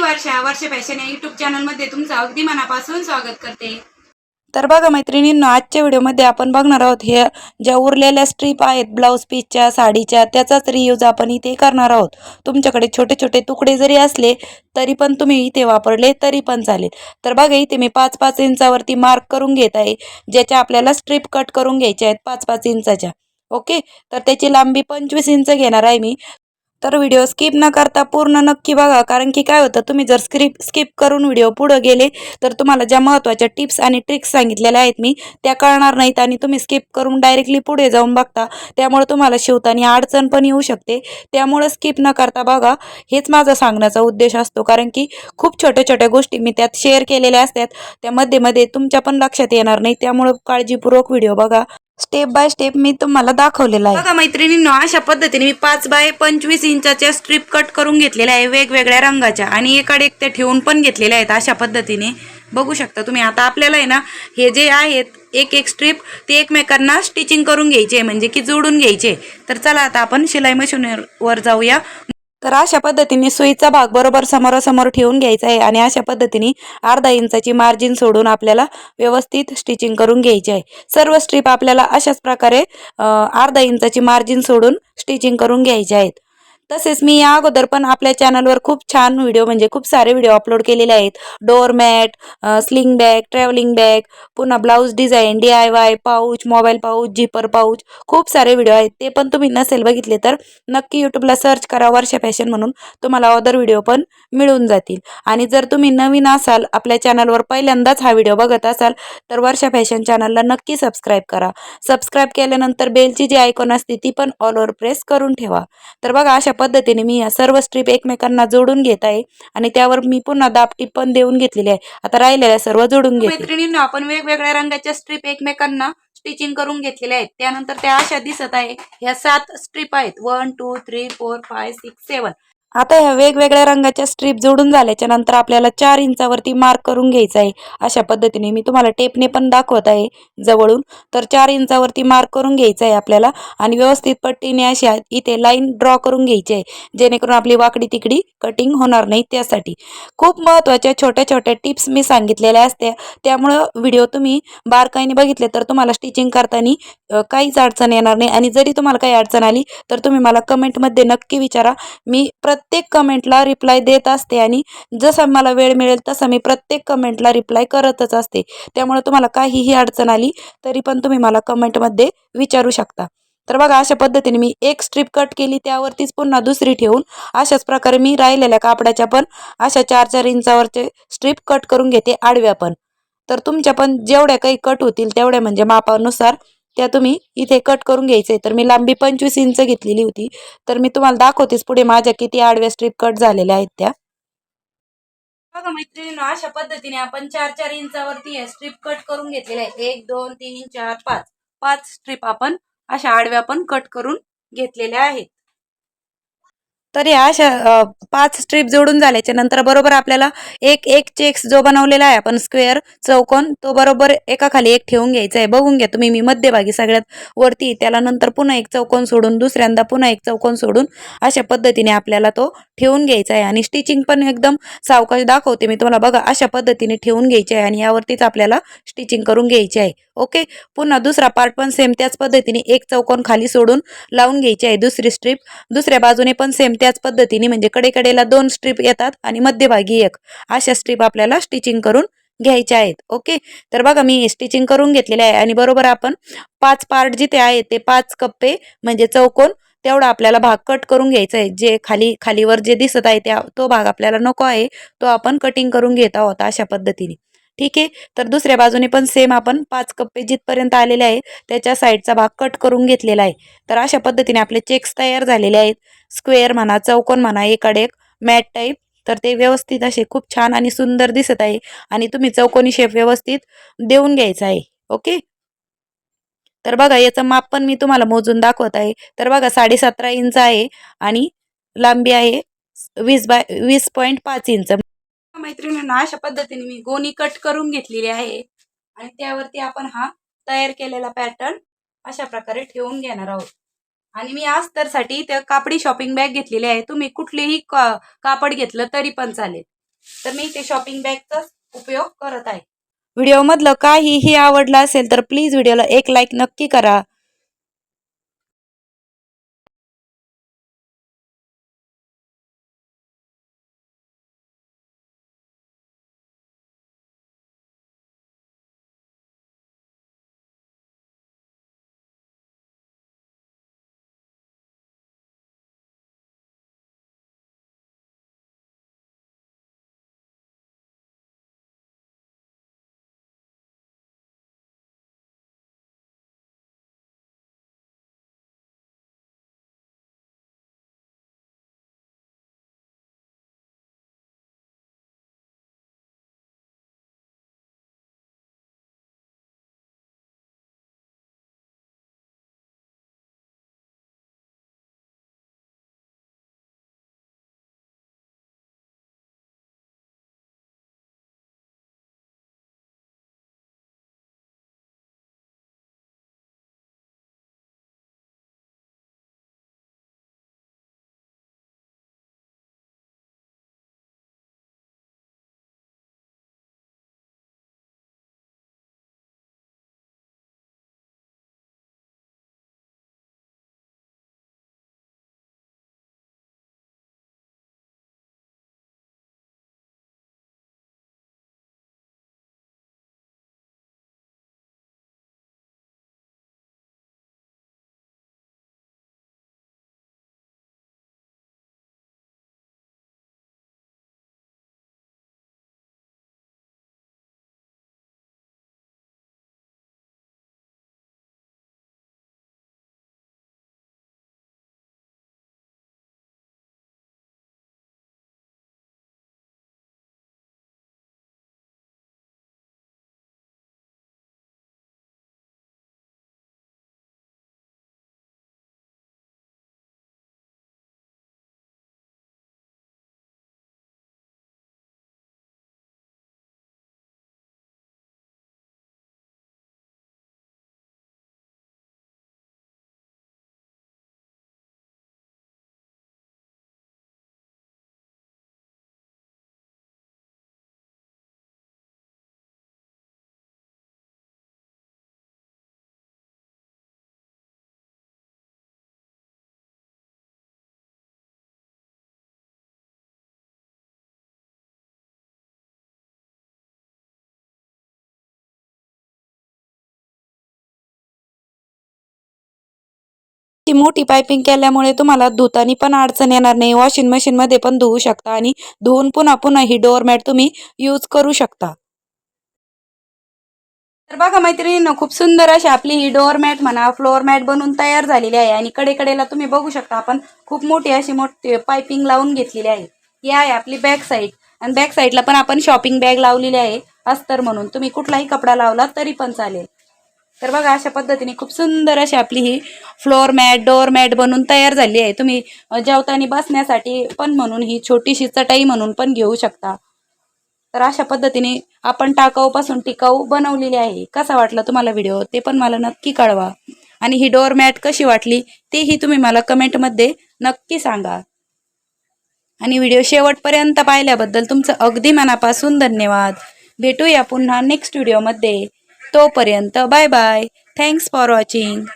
वर्षा वर्ष फॅशन या युट्यूब चॅनलमध्ये तुमचं अगदी मनापासून स्वागत करते. तर बघा मैत्रिणींनो आजच्या व्हिडिओमध्ये आपण बघणार आहोत हे ज्या उरलेल्या स्ट्रीप आहेत ब्लाऊज पीसच्या साडीच्या त्याचाच रियूज आपण इथे करणार आहोत. तुमच्याकडे छोटे छोटे तुकडे जरी असले तरी पण तुम्ही इथे वापरले तरी पण चालेल. तर बघा इथे मी पाच पाच इंचावरती मार्क करून घेत आहे ज्याच्या आपल्याला स्ट्रीप कट करून घ्यायच्या आहेत पाच पाच इंचाच्या. ओके तर त्याची लांबी पंचवीस इंच घेणार आहे मी. तर व्हिडिओ स्किप न करता पूर्ण नक्की बघा. कारण की काय होतं तुम्ही जर स्क्रिप स्किप करून व्हिडिओ पुढं गेले तर तुम्हाला ज्या महत्त्वाच्या टिप्स आणि ट्रिक्स सांगितलेल्या आहेत मी त्या कळणार नाहीत आणि तुम्ही स्किप करून डायरेक्टली पुढे जाऊन बघता. त्यामुळे तुम्हाला शिवताना अडचण पण येऊ शकते. त्यामुळं स्किप न करता बघा. हेच माझा सांगण्याचा उद्देश असतो. कारण की खूप छोट्या छोट्या गोष्टी मी त्यात शेअर केलेल्या असतात. त्या मध्ये मध्ये तुमच्या पण लक्षात येणार नाही. त्यामुळं काळजीपूर्वक व्हिडिओ बघा. स्टेप बाय स्टेप मी तुम्हाला दाखवलेला आहे. बघा मैत्रिणींनो अशा पद्धतीने मी पाच बाय पंचवीस इंचाच्या स्ट्रीप कट करून घेतलेल्या आहे वेगवेगळ्या रंगाच्या. आणि एकाडे एक त्या ठेवून पण घेतलेल्या आहेत अशा पद्धतीने. बघू शकता तुम्ही आता आपल्याला आहे ना हे जे आहेत एक एक स्ट्रीप ते एकमेकांना स्टिचिंग करून घ्यायचे म्हणजे की जोडून घ्यायचे. तर चला आता आपण शिलाई मशीनवर जाऊया. तर अशा पद्धतीने सुईचा भाग बरोबर समोरासमोर ठेवून घ्यायचा आहे आणि अशा पद्धतीने अर्धा इंचाची मार्जिन सोडून आपल्याला व्यवस्थित स्टिचिंग करून घ्यायची आहे. सर्व स्ट्रीप आपल्याला अशाच प्रकारे अर्धा इंचाची मार्जिन सोडून स्टिचिंग करून घ्यायचे आहेत. तसेच मी या अगोदर पण आपल्या चॅनलवर खूप छान व्हिडिओ म्हणजे खूप सारे व्हिडिओ अपलोड केलेले आहेत. Doormat sling bag travelling bag पुन्हा blouse design D I Y pouch mobile pouch zipper pouch खूप सारे व्हिडिओ आहेत. ते पण तुम्ही नसेल बघितले तर नक्की यूट्यूबला सर्च करा वर्षा फॅशन म्हणून. तुम्हाला अदर व्हिडिओ पण मिळून जातील. आणि जर तुम्ही नवीन असाल आपल्या चॅनलवर पहिल्यांदाच हा व्हिडिओ बघत असाल तर वर्षा फॅशन चॅनलला नक्की सबस्क्राईब करा. सबस्क्राईब केल्यानंतर बेलची जी आयकॉन असते ती पण ऑलवर प्रेस करून ठेवा. तर बघा अशा पद्धतीने मी या सर्व स्ट्रीप एकमेकांना जोडून घेत आहे. आणि त्यावर मी पुन्हा दाब टिप पण देऊन घेतलेली आहे. आता राहिलेल्या सर्व जोडून घेत. मैत्रिणींना आपण वेगवेगळ्या रंगाच्या स्ट्रीप एकमेकांना स्टिचिंग करून घेतलेल्या आहेत. त्यानंतर त्या अशा दिसत आहे. ह्या सात स्ट्रीप आहेत. One two three four five six seven आता ह्या वेगवेगळ्या रंगाच्या स्ट्रीप जोडून झाल्याच्यानंतर आपल्याला चार इंचावरती मार्क करून घ्यायचा आहे. अशा पद्धतीने मी तुम्हाला टेपने पण दाखवत आहे जवळून. तर चार इंचावरती मार्क करून घ्यायचा आहे आपल्याला आणि व्यवस्थित पट्टीने अशा इथे लाईन ड्रॉ करून घ्यायची आहे. जेणेकरून आपली वाकडी तिकडी कटिंग होणार नाही त्यासाठी. खूप महत्त्वाच्या छोट्या छोट्या टिप्स मी सांगितलेल्या असत्या. त्यामुळं व्हिडिओ तुम्ही बारकाईने बघितले तर तुम्हाला स्टिचिंग करताना काहीच अडचण येणार नाही. आणि जरी तुम्हाला काही अडचण आली तर तुम्ही मला कमेंटमध्ये नक्की विचारा. मी प्रत्येक कमेंटला रिप्लाय देत असते आणि जसं मला वेळ मिळेल तसं मी प्रत्येक कमेंटला रिप्लाय करतच असते. त्यामुळे तुम्हाला काहीही अडचण आली तरी पण तुम्ही मला कमेंटमध्ये विचारू शकता. तर बघा अशा पद्धतीने मी एक स्ट्रीप कट केली त्यावरतीच पुन्हा दुसरी ठेवून अशाच प्रकारे मी राहिलेल्या कापडाच्या पण अशा चार चार इंचावरचे स्ट्रीप कट करून घेते आडव्या पण. तर तुमच्या पण जेवढ्या काही कट होतील तेवढ्या म्हणजे मापानुसार त्या तुम्ही इथे कट करून घ्यायचे. तर मी लांबी पंचवीस इंच घेतलेली होती. तर मी तुम्हाला दाखवतेच पुढे माझ्या किती आडव्या स्ट्रीप कट झालेल्या आहेत त्या. बघा मैत्रिणींनो अशा पद्धतीने आपण चार चार इंचावरती स्ट्रीप कट करून घेतलेल्या आहे एक दोन तीन चार पाच. पाच स्ट्रीप आपण अशा आडव्या पण कट करून घेतलेल्या आहेत. तर या अशा पाच स्ट्रीप जोडून झाल्याच्यानंतर बरोबर आपल्याला एक एक चेक्स जो बनवलेला आहे आपण स्क्वेअर चौकोन तो बरोबर एका खाली एक ठेवून घ्यायचा आहे. बघून घ्या तुम्ही मी मध्यभागी सगळ्यात वरती त्याला नंतर पुन्हा एक चौकोन सोडून दुसऱ्यांदा पुन्हा एक चौकोन सोडून अशा पद्धतीने आपल्याला तो ठेवून घ्यायचा आहे. आणि स्टिचिंग पण एकदम सावकाश दाखवते मी तुम्हाला. बघा अशा पद्धतीने ठेवून घ्यायची आहे आणि यावरतीच आपल्याला स्टिचिंग करून घ्यायची आहे. ओके? पुन्हा दुसरा पार्ट पण सेम त्याच पद्धतीने एक चौकोन खाली सोडून लावून घ्यायची आहे दुसरी स्ट्रीप दुसऱ्या बाजूने पण सेम त्याच पद्धतीने म्हणजे कडेकडेला दोन स्ट्रीप येतात आणि मध्यभागी एक. अशा स्ट्रीप आपल्याला स्टिचिंग करून घ्यायच्या आहेत. ओके तर बघा मी स्टिचिंग करून घेतलेले आहे आणि बरोबर आपण पाच पार्ट जिथे आहे ते पाच कप्पे म्हणजे चौकोन तेवढा आपल्याला भाग कट करून घ्यायचा आहे. जे खाली खालीवर जे दिसत आहे त्या तो भाग आपल्याला नको आहे तो आपण कटिंग करून घेत आहोत अशा पद्धतीने. ठीक आहे? तर दुसऱ्या बाजूने पण सेम आपण पाच कप्पे जिथपर्यंत आलेले आहे त्याच्या साईडचा भाग कट करून घेतलेला आहे. तर अशा पद्धतीने आपले चेक्स तयार झालेले आहेत. स्क्वेअर म्हणा चौकोन म्हणा एकाडे एक मॅट टाईप तर ते व्यवस्थित असे खूप छान आणि सुंदर दिसत आहे. आणि तुम्ही चौकोनी शेप व्यवस्थित देऊन घ्यायचा आहे. ओके? तर बघा याचं माप पण मी तुम्हाला मोजून दाखवत आहे. तर बघा साडेसतरा इंच आहे आणि लांबी आहे वीस बाय वीस पॉईंट पाच इंच. मैत्रिणींना अशा पद्धतीने मी गोणी कट करून घेतलेली आहे. आणि त्यावरती आपण हा तयार केलेला पॅटर्न अशा प्रकारे ठेवून घेणार आहोत. आणि मी अस्तरसाठी त्या कापडी शॉपिंग बॅग घेतलेली आहे. तुम्ही कुठलेही कापड घेतलं तरी पण चालेल. तर मी ते शॉपिंग बॅगचाच उपयोग करत आहे. व्हिडिओमधलं काहीही आवडलं असेल तर प्लीज व्हिडिओला एक लाईक नक्की करा. ती मोठी पायपिंग केल्यामुळे तुम्हाला धुतानी पण अडचण येणार नाही. वॉशिंग मशीनमध्ये पण धुवू शकता आणि धुवून पुन्हा पुन्हा ही डोअरमॅट तुम्ही यूज करू शकता. तर बघा मैत्रिणींनो खूप सुंदर अशी आपली ही डोअर मॅट म्हणा फ्लोअर मॅट बनवून तयार झालेली आहे आणि कडेकडेला तुम्ही बघू शकता आपण खूप मोठी अशी मोठी पायपिंग लावून घेतलेली आहे. ही आहे आपली बॅक साईड आणि बॅक साईडला पण आपण शॉपिंग बॅग लावलेली आहे अस्तर म्हणून. तुम्ही कुठलाही कपडा लावला तरी पण चालेल. तर बघा अशा पद्धतीने खूप सुंदर अशी आपली ही फ्लोअर मॅट डोअर मॅट बनून तयार झाली आहे. तुम्ही जेवतानी जेवताना बसण्यासाठी पण म्हणून ही छोटीशी चटाई म्हणून पण घेऊ शकता. तर अशा पद्धतीने आपण टाकाऊपासून टिकाऊ बनवलेली आहे. कसा वाटला तुम्हाला व्हिडिओ ते पण मला नक्की कळवा. आणि ही डोअर मॅट कशी वाटली तेही तुम्ही मला कमेंटमध्ये नक्की सांगा. आणि व्हिडिओ शेवटपर्यंत पाहिल्याबद्दल तुमचं अगदी मनापासून धन्यवाद. भेटूया पुन्हा नेक्स्ट व्हिडिओमध्ये तोपर्यंत bye bye. Thanks for watching